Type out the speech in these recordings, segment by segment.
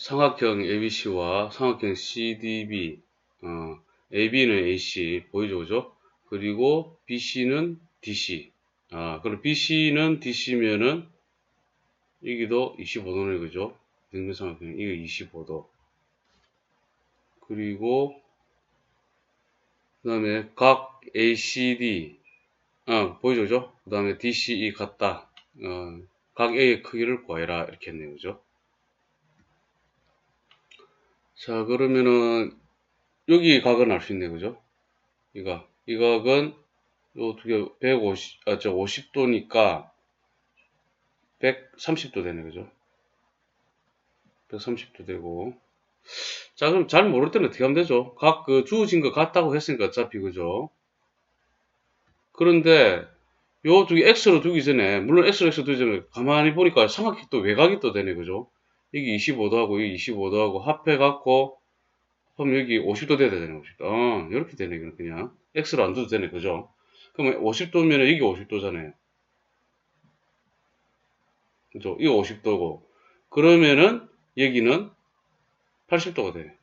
삼각형 ABC와 삼각형 CDB, 어, AB는 AC, 보이죠, 그죠? 그리고 BC는 DC. 아, 그럼 BC는 DC면은, 여기도 25도네, 그죠? 등변삼각형, 이거 25도. 그리고, 그 다음에 각 ACD, 아, 보이죠, 그죠? 그 다음에 DCE 같다. 어, 각 A의 크기를 구해라. 이렇게 했네요, 그죠? 자, 그러면은, 여기 각은 알 수 있네, 그죠? 이거, 이 각은, 요 두 개, 150, 아, 저 50도니까, 130도 되네, 그죠? 130도 되고. 자, 그럼 잘 모를 때는 어떻게 하면 되죠? 각 그 주어진 거 같다고 했으니까 어차피, 그죠? 그런데, 요 두 개 X로 두기 전에, 물론 X로 X 두기 전에, 가만히 보니까 삼각형 또 외곽이 또 되네, 그죠? 여기 25도 하고 여기 25도 하고 합해갖고 그럼 여기 50도 돼야 되네 50도. 어, 이렇게 되네 그냥. X로 안 둬도 되네 그죠? 그러면 50도면 여기 50도잖아요. 그죠? 이거 50도고. 그러면은 여기는 80도가 되네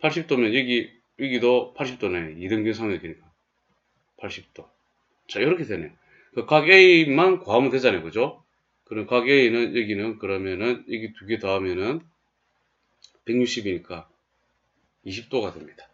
80도면 여기 여기도 80도네. 2등분 삼각이니까. 80도. 자 이렇게 되네. 그 각 A만 구하면 되잖아요 그죠 그럼 각 A는 여기는 그러면은 여기 두 개 더하면은 160이니까 20도가 됩니다.